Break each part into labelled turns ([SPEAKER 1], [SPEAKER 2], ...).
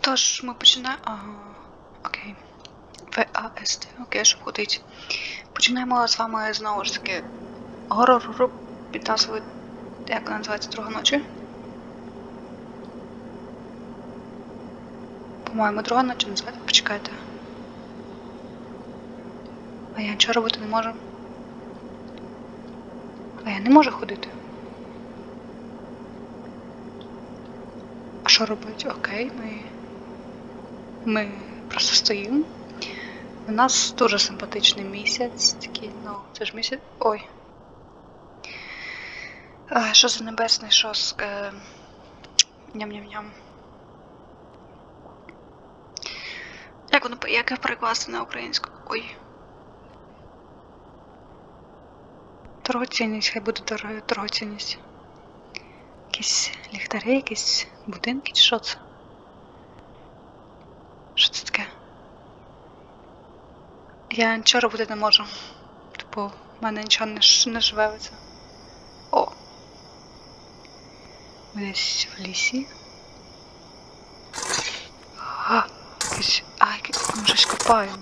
[SPEAKER 1] Тож, ми починаємо. Ага, окей. ВАСТ, окей, щоб ходить. Починаємо з вами знову ж таки горор під назвою. Як вона називається друга ночі? По-моєму, друга ночі називається. Почекайте. А я нічого робити не можу. А я не можу ходити. Що робити? Окей, ми. Ми просто стоїмо. У нас дуже симпатичний місяць. Такий, ну, це ж місяць. Ой. А, що за небесний шос? Е... Ням-ням-ням. Як воно як його перекласти на українську? Ой. Дорогоцінність, хай буде дорого- дорогоцінність. Якісь ліхтарі, якісь будинки, чи що це? Що це таке? Я нічого робити не можу. Типу, в мене нічого не, не шевелиться. О! Десь в лісі. А, якийсь. А, якийсь. Ми щось копаємо.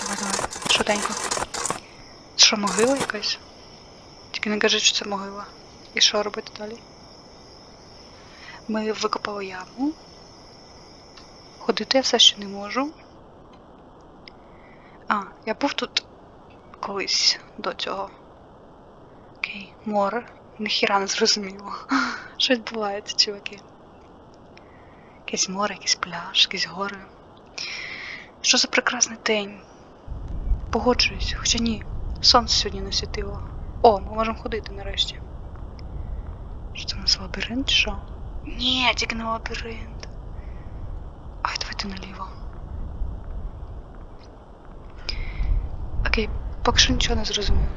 [SPEAKER 1] Давай, давай, швиденько. Що, могила якась? Тільки не кажи, що це могила. І що робити далі? Ми викопали яму. Ходити я все ще не можу. А, я був тут колись до цього. Окей, море. Ніхіра не зрозуміло. Що відбувається, чуваки? Якесь море, якийсь пляж, якісь гори. Що за прекрасний день? Погоджуюсь, хоча ні. Сонце сьогодні не світило. О, ми можемо ходити нарешті. Що це у нас лабіринт, що? Ні, тільки не лабіринт. Ай, давайте наліво. Окей, поки що нічого не зрозумів.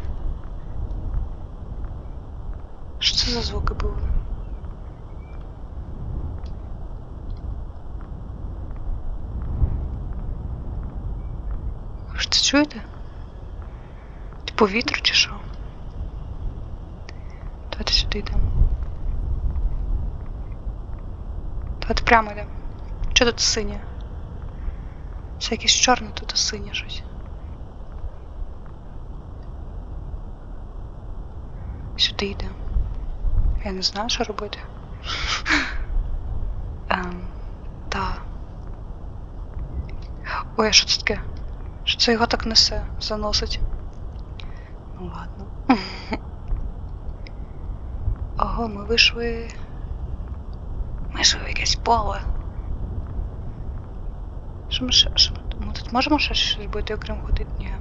[SPEAKER 1] Що це за звуки були? Ви ж це чуєте? Типу вітер чи що? Давайте сюди йдемо. Давайте прямо йдемо. Що тут синє? Це якесь чорне тут синє щось. Сюди йдемо. Я не знаю, що робити. Ем, та. Ой, а що це таке? Що це його так несе, заносить? Ну ладно. Ого, ми вийшли. Ми вийшли в якесь поле. Що ми ще. Що ми, тут можемо ще щось робити, окрім ходити? Ні.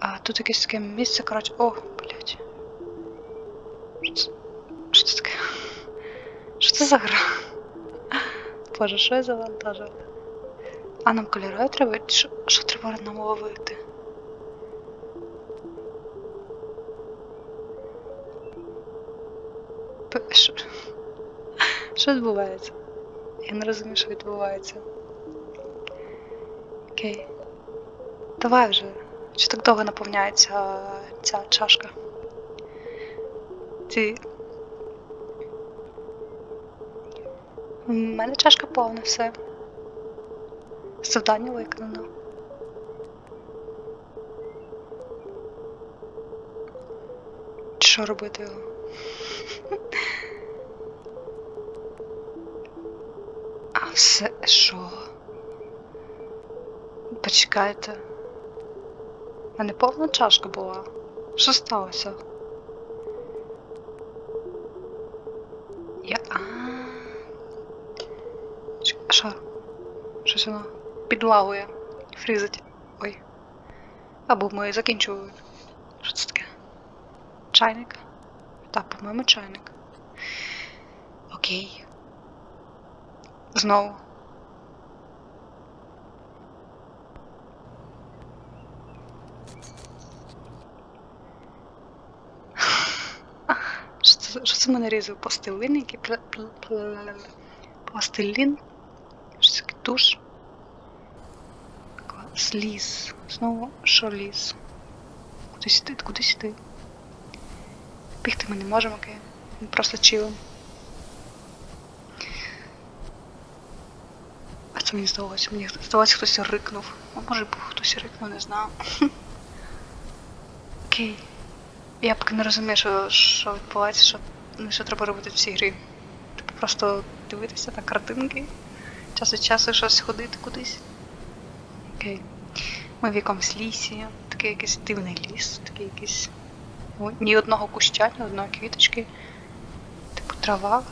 [SPEAKER 1] А тут якесь таке місце, коротше. О, блядь. Що це? Що це таке? Що це за гра? Боже, що я завантажила? А нам кольори треба? Що, що треба нам ловити? Що відбувається? Я не розумію, що відбувається. Окей. Давай вже. Чи так довго наповняється ця чашка? Ці. У мене чашка повна, все. Завдання виконано. Що робити його? Все що? Почекайте. У мене повна чашка була. Що сталося? Я. А. Що? Щось воно підлагує. Фрізить. Ой. Або ми закінчували. Що це таке? Чайник? Так, по-моєму, чайник. Окей. Знову. Що це, це мене різав? Пластилин, який пла- пла- пла- пластилін? Що це таке? туш? Клас. Знову що ліс? Кудись йти, кудись йти. Бігти ми не можемо, окей. Ми просто чилим. Це мені здалося. Мені здалося, хтось рикнув. А може був хтось рикнув, не знаю. Окей. Я поки не розумію, що, що відбувається, що, ну, що треба робити в цій грі. Типу просто дивитися на картинки, час від часу щось ходити кудись. Окей. Ми в якомусь лісі, такий якийсь дивний ліс, такий якийсь. Ні одного куща, ні одної квіточки. Типу трава.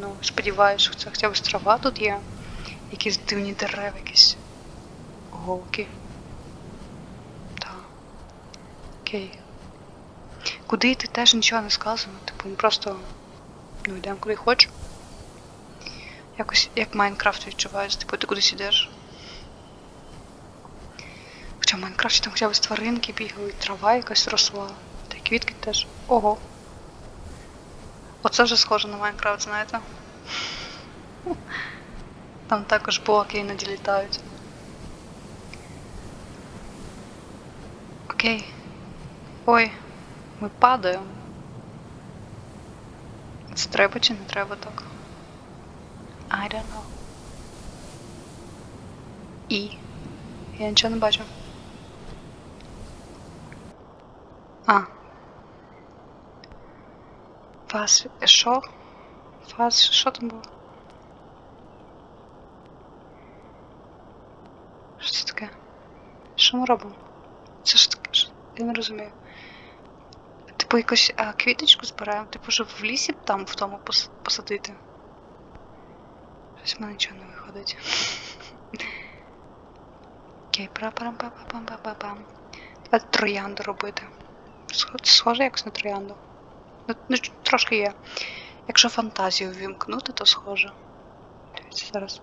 [SPEAKER 1] Ну, сподіваюся, що це хоча б трава тут є. Якісь дивні дерева, якісь голки. Так. Окей. Куди йти теж нічого не сказано. Типу, ми просто ну, йдемо куди хочемо. Якось як Майнкрафт відчувається, типу ти кудись ідеш. Хоча в Майнкрафті там хоча б тваринки бігали, трава якась росла. Та й квітки теж. Ого. Оце вже схоже на Майнкрафт, знаєте? Там також блоки іноді літають. Окей. Ой, ми падаємо. Це треба чи не треба так? I don't know. І. Я нічого не бачу. А. Фас. Що? Фас. Що там було? Що це таке? Що ми робимо? Це ж таке? Що? Я не розумію. Типу якусь а, квіточку збираємо, типу, щоб в лісі там в тому пос- посадити. Щось в мене нічого не виходить. Окей, пара пам пам пам пам пам пам Давайте троянду робити. Схо- Схоже якось на троянду. Ну, ну, трошки є. Якщо фантазію ввімкнути, то схоже. Дивіться зараз.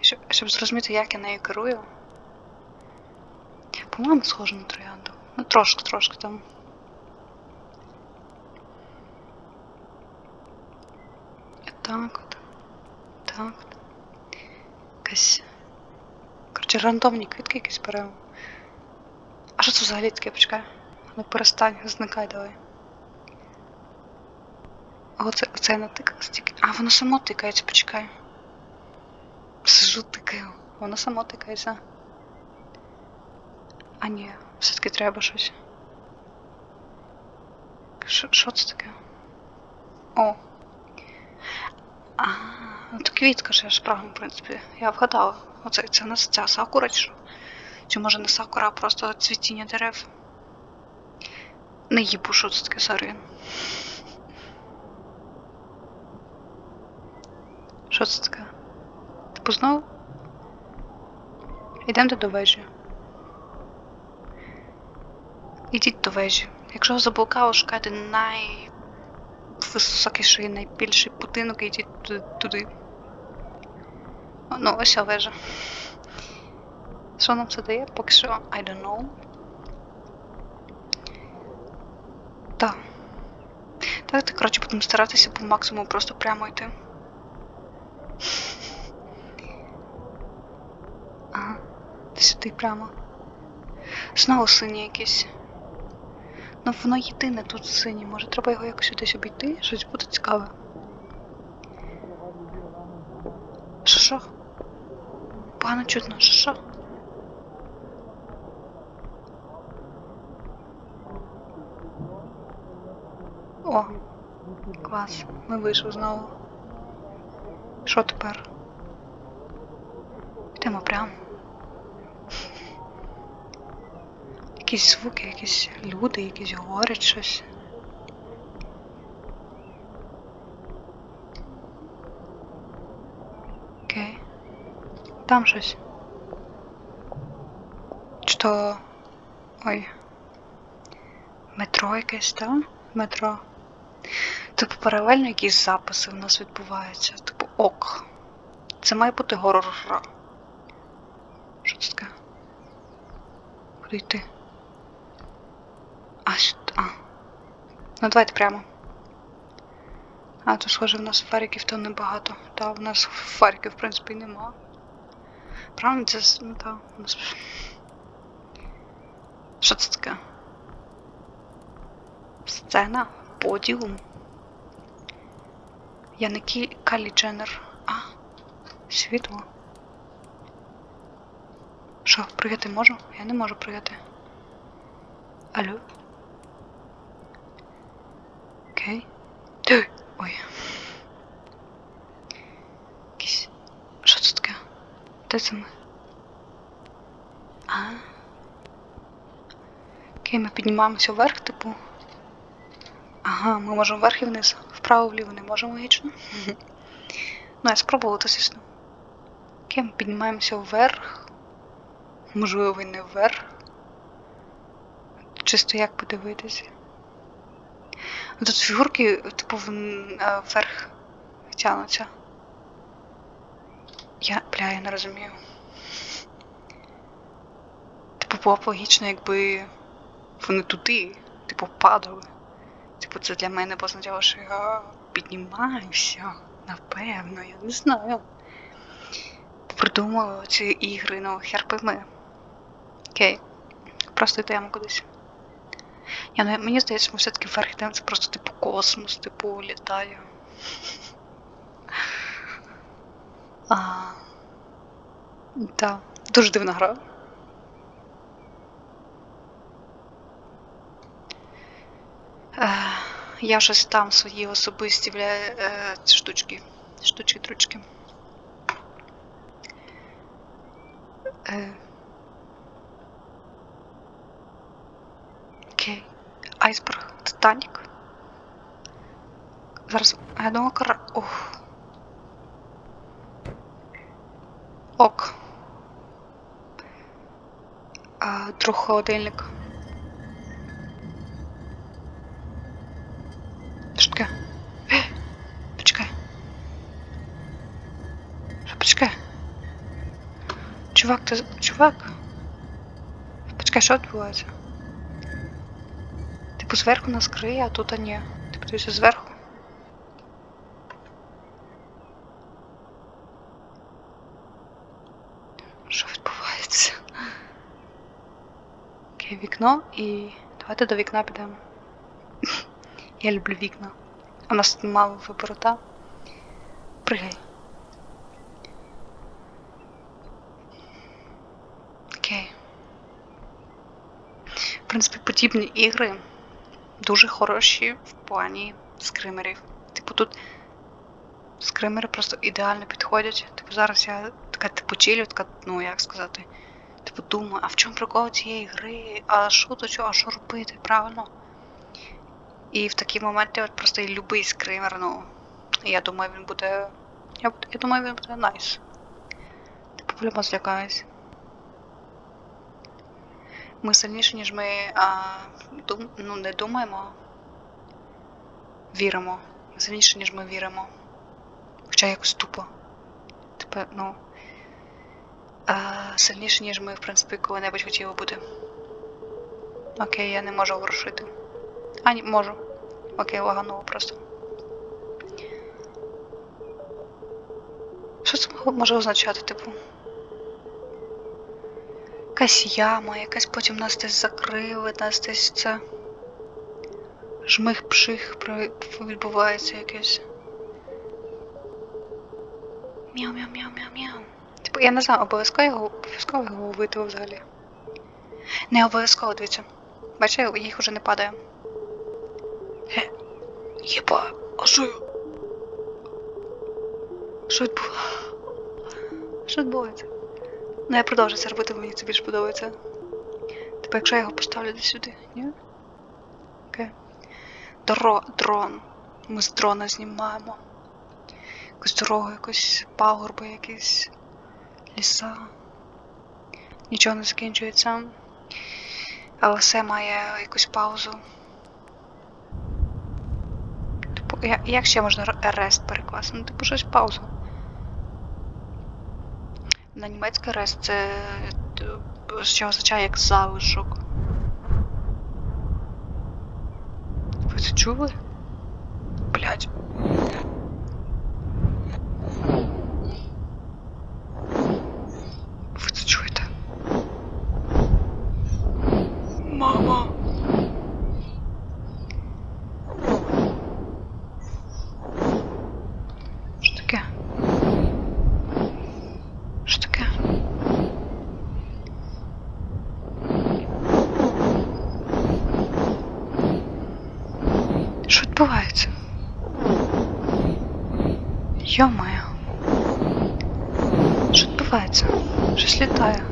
[SPEAKER 1] Щоб, щоб зрозуміти, як я нею керую. По-моєму, схоже на троянду. Ну, трошки, трошки там. Так от. Так от. Якась. Коротше, рандомні квітки якісь беремо. А що це взагалі таке, почекай? Ну перестань, зникай давай. Оце, оце я натикалась тільки. А, воно само тикається, почекай. Сижу тикаю. Воно само тикається. А ні, все-таки треба щось. Що, це таке? О. А, ну то квітка ж я ж правильно, в принципі. Я вгадала. Оце це не ця сакура чи що? Чи може не сакура, а просто цвітіння дерев? Не їбу, що це таке сорі. Що це таке? Типу знову? Йдемо до вежі. Ідіть до вежі. Якщо заблукали, шукайте найвисокіший, найбільший будинок і йдіть туди. Ну, ось вежа. Що нам це дає? Поки що I don't know. Так. Так, так, коротше, будемо старатися по максимуму просто прямо йти. Ага. Сюди прямо. Знову синє якесь. Ну воно єдине тут синє. Може треба його якось сюди обійти? Щось буде цікаве. Що що? Погано чутно, що що? О, клас. Ми вийшли знову. Що тепер? Йдемо прямо. Якісь звуки, якісь люди, якісь говорять щось. Окей. Там щось. Чи то... Ой. Метро якесь, так? Метро. Типу паралельно якісь записи в нас відбуваються. Типу ок. Це має бути горор. Що це таке? Куди йти? А, сюди. А. Ну давайте прямо. А, то схоже, в нас фариків то небагато. Та, в нас фариків, в принципі, нема. Правильно, це. Ну нас. Що це таке? Сцена, подіум. Я не Кі... Калі Дженнер. А, світло. Що, пригати можу? Я не можу пригати. Алло? Окей. Ой. Якісь. Що це таке? Де це ми? А. Окей, ми піднімаємося вверх, типу. Ага, ми можемо вверх і вниз. Вправо вліво не можемо логічно. Ну, я спробувала то звісно. Окей, ми піднімаємося вверх. Можливо, і не вверх. Чисто як подивитися. Ну, Тут фігурки, типу, е, вверх тягнуться. Я, бля, я не розумію. Типу, було б логічно, якби вони туди, типу, падали. Типу, це для мене б означало, що я піднімаюся. Напевно, я не знаю. Придумали ці ігри, ну, хер пойми. Окей. Просто йдемо кудись. Я, ну, мені здається, ми все-таки вверх йдемо, це просто типу космос, типу літає. А, да. Дуже дивна гра. Е, я щось там свої особисті бля, е, штучки. Штучки, дручки. Е. Окей. Айсберг. Титанік. Зараз. Я думаю, кара. Ох. Ок. А, друг холодильник. Що таке? Почекай. Що, почекай. Чувак, ти... Чувак? Почекай, що відбувається? Типу зверху нас криє, а тут ні. Типу дивися зверху. Що відбувається? Окей, вікно і. Давайте до вікна підемо. Я люблю вікна. У нас тут мало вибору, та? Пригай. Окей. В принципі, подібні ігри дуже хороші в плані скримерів. Типу тут скримери просто ідеально підходять. Типу зараз я така типу чилю, така, ну як сказати, типу думаю, а в чому прикол цієї гри? А що до чого, а що робити, правильно? І в такі моменти от просто і любий скример, ну, я думаю, він буде. Я, я думаю, він буде найс. Типу, по-любому злякаюсь. Ми сильніші, ніж ми а, дум, ну, не думаємо. Віримо. Ми сильніші, ніж ми віримо. Хоча якось тупо. Типу, ну. А, сильніші, ніж ми, в принципі, коли-небудь хотіли бути. Окей, я не можу ворушити. А, ні, можу. Окей, лагануло просто. Що це може означати, типу? Якась яма, якась потім нас десь закрили, нас десь це. Жмих пших відбувається якесь. Мяу, мяу, мяу, мяу, мяу. Типу, я не знаю, обов'язково його обов'язково його ловити взагалі. Не обов'язково, дивіться. Бачите, їх уже не падає. Ге. Єба, а що? Що відбувається? Що відбувається? Ну я продовжу це робити, мені це більше подобається. Типу, якщо я його поставлю десь сюди, ні? Окей. Дро... Дрон. Ми з дрона знімаємо. Якусь дорогу, якусь пагорби, якісь ліса. Нічого не закінчується. Але все має якусь паузу. Типу, як ще можна рест перекласти? Ну, типу, щось паузу. На німецький рест це е, що означає як залишок. Ви це чули? Блять. Ви це чуєте? Мама. Що відбувається? Йо-моє. Що відбувається? Щось літає.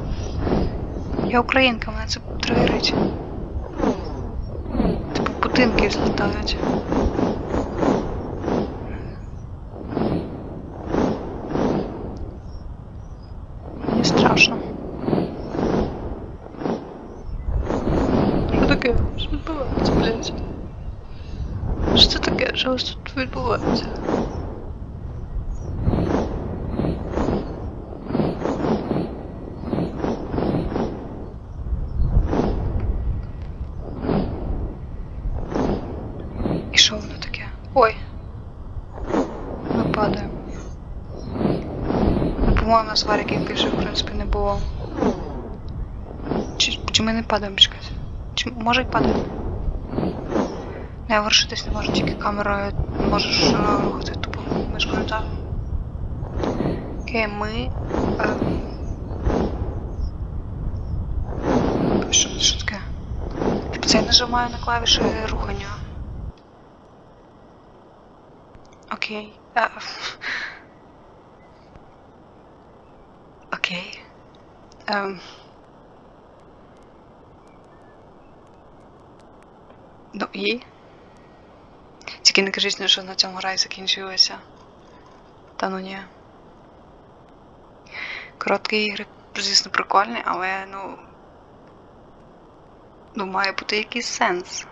[SPEAKER 1] Я українка, мене це тригерить. Типу будинки злітають. Мені страшно. Що таке? Що відбувається? Що? Що ось тут відбувається? І що воно таке? Ой. Ми падаємо. Ну, по-моєму, свариків більше, в принципі, не було. Чи, чи ми не падаємо, чекайте? Чи може й падаємо? Не, ворушитись не можу, тільки камерою можеш е, рухати тупо мишкою, так. Окей, ми. Е... Що, що таке? Типу це я нажимаю на клавіші рухання. Окей. Е... Окей. Ем... Ну і. Тільки не кажіть, що на цьому рай закінчилося. Та ну ні. Короткі ігри, звісно, прикольні, але ну. Ну, має бути якийсь сенс.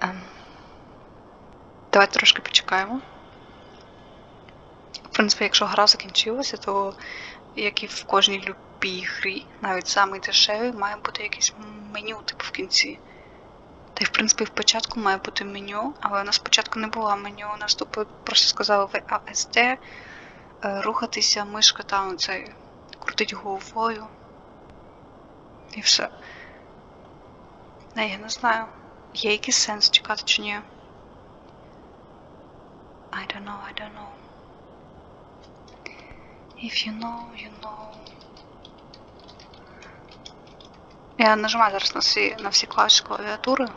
[SPEAKER 1] Ем. Давайте трошки почекаємо. В принципі, якщо гра закінчилася, то як і в кожній любій грі, навіть самий дешевий, має бути якесь меню, типу в кінці. Й в принципі в початку має бути меню, але у нас спочатку не було меню, у нас тупо просто сказали VASD, е, рухатися, мишка там цей крутить головою. І все. Не, я не знаю. Є якийсь сенс чекати чи ні. I don't know, I don't know. If you know, you know. Я нажимаю зараз на всі, на всі клавіші клавіатури.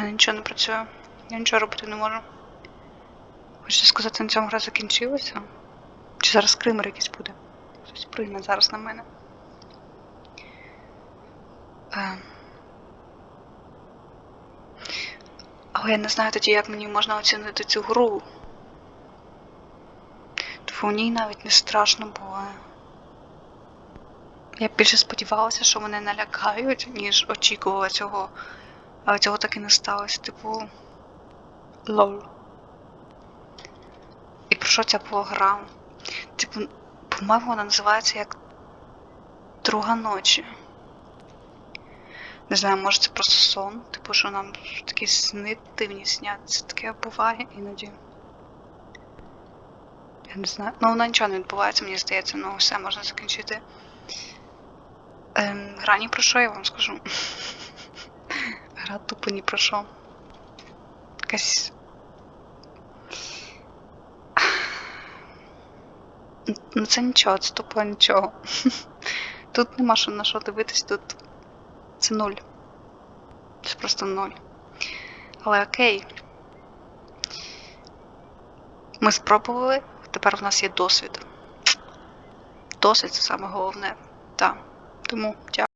[SPEAKER 1] Мене нічого не працює. Я нічого робити не можу. Хочу сказати, на цьому гра закінчилася. Чи зараз кример якийсь буде? Хтось прийме зараз на мене. Е. Але я не знаю тоді, як мені можна оцінити цю гру. Типу в ній навіть не страшно було. Я більше сподівалася, що мене налякають, ніж очікувала цього. Але цього так і не сталося. Типу. Лол. І про що ця була гра? Типу, по-моєму, вона називається як Друга ночі. Не знаю, може це просто сон, типу, що нам такі сни дивні сняться. Таке буває іноді. Я не знаю. Ну, вона нічого не відбувається, мені здається, ну все можна закінчити. Ем, гра ні про що, я вам скажу. Гра тупо ні про що. Якась. Ну це нічого, це тупо нічого. Тут нема що на що дивитись, тут це нуль. Це просто нуль. Але окей. Ми спробували, тепер в нас є досвід. Досвід це саме головне. Так. Тому дякую.